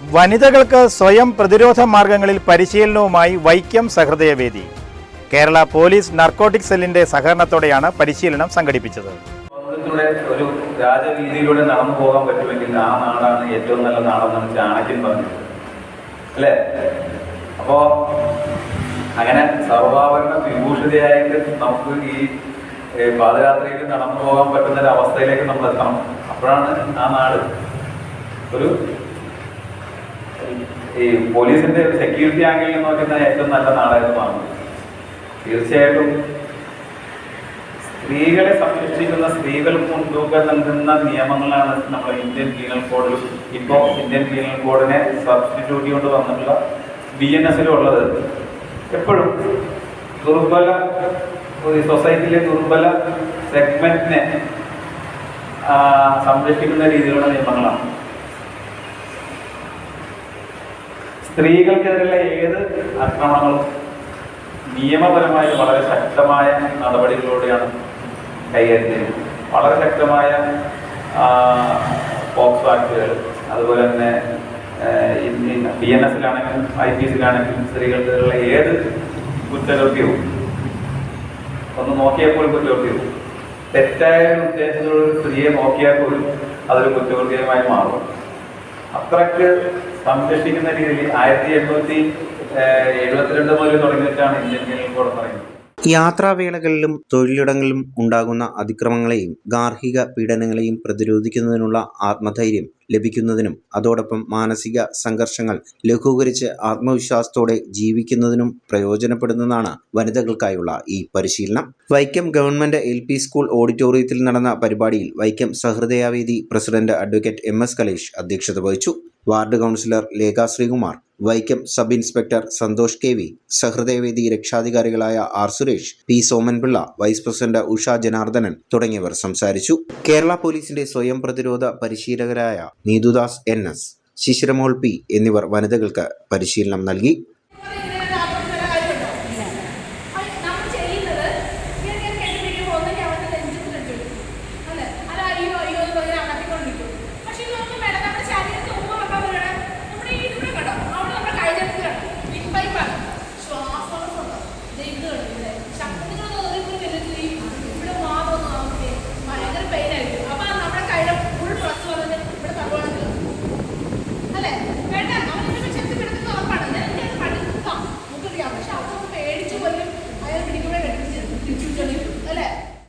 വനിതകൾക്ക് സ്വയം പ്രതിരോധ മാർഗങ്ങളിൽ പരിശീലനവുമായി വൈക്കം സഹൃദയവേദി കേരള പോലീസ് നർക്കോട്ടിക് സെല്ലിന്റെ സഹകരണത്തോടെയാണ് പരിശീലനം സംഘടിപ്പിച്ചത്. ഒരു രാജവീതിയിലൂടെ നടന്നു പോകാൻ പറ്റുമെങ്കിൽ ആ നാടാണ് ഏറ്റവും നല്ല നാടെന്നാണ് ചാണക്യൻ പറഞ്ഞത് അല്ലേ? അപ്പോ അങ്ങനെ സർവാഭരണ വിഭൂഷിതയായിട്ട് നമുക്ക് ഈ പാദയാത്രയിൽ നടന്നു പോകാൻ പറ്റുന്ന ഒരു അവസ്ഥയിലേക്ക് നമ്മൾ എത്തണം അപ്പോഴാണ് ആ നാട് ഒരു ഈ പോലീസിന്റെ സെക്യൂരിറ്റി ആംഗിളിൽ നോക്കുന്ന ഏറ്റവും നല്ല നാടകമാണ് തീർച്ചയായിട്ടും സ്ത്രീകളെ സംരക്ഷിക്കുന്ന സ്ത്രീകൾക്ക് മുൻതൂക്കം നൽകുന്ന നിയമങ്ങളാണ് നമ്മുടെ ഇന്ത്യൻ ക്രീനൽ കോഡിൽ ഇപ്പോൾ ഇന്ത്യൻ ക്രീനൽ കോഡിനെ സബ്സ്റ്റിറ്റ്യൂട്ട് കൊണ്ട് വന്നിട്ടുള്ള ബി എൻ എസിലുള്ളത് എപ്പോഴും ദുർബല സൊസൈറ്റിയിലെ ദുർബല സെഗ്മെന്റിനെ സംരക്ഷിക്കുന്ന രീതിയിലുള്ള നിയമങ്ങളാണ്. സ്ത്രീകൾക്കെതിരെയുള്ള ഏത് ആക്രമണങ്ങളും നിയമപരമായി വളരെ ശക്തമായ നടപടികളിലൂടെയാണ് കൈകാര്യം വളരെ ശക്തമായ പോക്സ് ആക്ടുകൾ അതുപോലെ തന്നെ ബി എൻ എസിലാണെങ്കിലും ഐ പി എസിലാണെങ്കിലും സ്ത്രീകൾക്കെതിരെയുള്ള ഏത് കുറ്റകൃത്യവും ഒന്ന് നോക്കിയപ്പോൾ കുറ്റകൃത്യവും തെറ്റായ ഉദ്ദേശത്തിലുള്ള സ്ത്രീയെ നോക്കിയാൽ പോലും അതൊരു കുറ്റകൃത്യമായി മാറും. അത്രയ്ക്ക് സംരക്ഷിക്കുന്ന രീതിയിൽ ആയിരത്തി എണ്ണൂറ്റി എഴുപത്തിരണ്ട് മുതൽ തുടങ്ങിയിട്ടാണ് ഇന്ത്യൻ പീനൽ കോഡ് പറയുന്നത്. യാത്രാവേളകളിലും തൊഴിലിടങ്ങളിലും ഉണ്ടാകുന്ന അതിക്രമങ്ങളെയും ഗാർഹിക പീഡനങ്ങളെയും പ്രതിരോധിക്കുന്നതിനുള്ള ആത്മധൈര്യം ലഭിക്കുന്നതിനും അതോടൊപ്പം മാനസിക സംഘർഷങ്ങൾ ലഘൂകരിച്ച് ആത്മവിശ്വാസത്തോടെ ജീവിക്കുന്നതിനും പ്രയോജനപ്പെടുന്നതാണ് വനിതകൾക്കായുള്ള ഈ പരിശീലനം. Vaikom government L P school ഓഡിറ്റോറിയത്തിൽ നടന്ന പരിപാടിയിൽ Vaikom Sahrudayavedi president advocate M S Kalesh അധ്യക്ഷത വഹിച്ചു. Ward councillor Lekha Sreekumar Vaikom sub inspector Santhosh K V Sahrudayavedi രക്ഷാധികാരികളായ R Suresh P Somanpillai vice president Usha Janardhanan തുടങ്ങിയവർ സംസാരിച്ചു. കേരള പോലീസിന്റെ സ്വയം പ്രതിരോധ പരിശീലകരായ Neethudas N S Sisiramol P എന്നിവർ വനിതകൾക്ക് പരിശീലനം നൽകി.